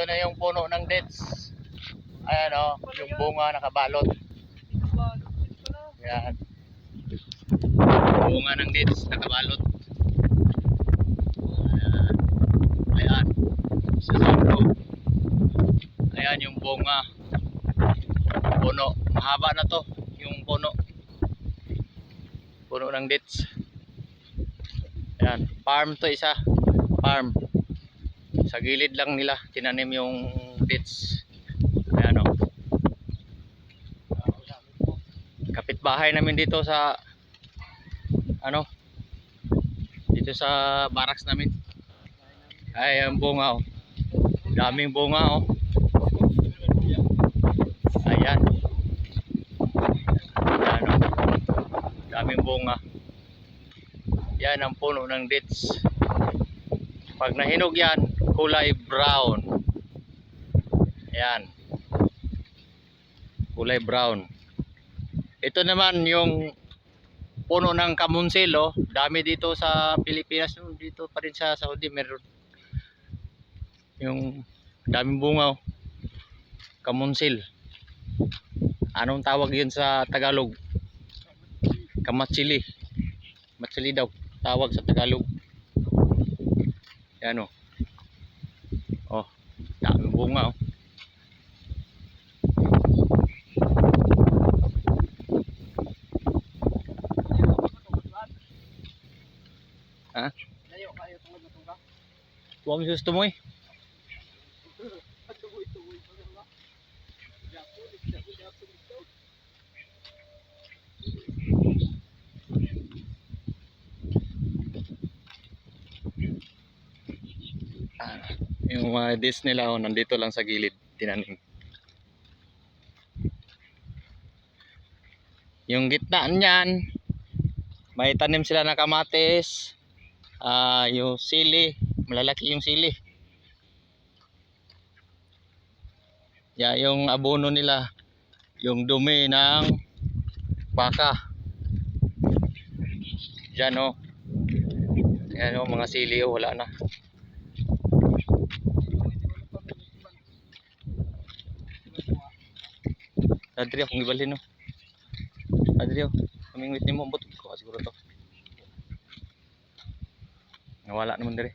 Ito na yung puno ng dates. Ayan o, yung bunga nakabalot. Ayan. Bunga ng dates nakabalot. Ayan. Ayan. Sa dulo. Ayan yung bunga. Puno. Mahaba na to. Yung puno. Puno ng dates. Ayan. Farm to isa. Farm. Sa gilid lang nila tinanim yung dates. Ayan o. Kapitbahay namin dito sa ano dito sa barracks namin. Ay, ang bunga oh. Daming bunga oh. Ayan. Ayan oh. Daming bunga. Yan ang puno ng dates. Pag nahinog yan, kulay brown. Ayan. Kulay brown. Ito naman yung puno ng kamunsil oh. Dami dito sa Pilipinas, no? dito pa rin sa Saudi meron yung daming bunga oh. Kamunsil. Anong tawag yun sa Tagalog? Kamatsili. Matsili daw tawag sa Tagalog. Yan oh. Oh, daming bunga oh. Ha? Huwag mo gusto mo eh. Ah, yung mga dis nila oh, nandito lang sa gilid tinanim. Yung gitna niyan, may tanim sila na kamatis, ah yung sili, malalaki yung sili. Ya, yung abono nila, yung dumi ng baka. Diyan oh. Yan oh, mga sili oh, wala na. Adri akong gibalhin no. Adri oh, kaming wit nimo but ko siguro to. Nawala naman dire.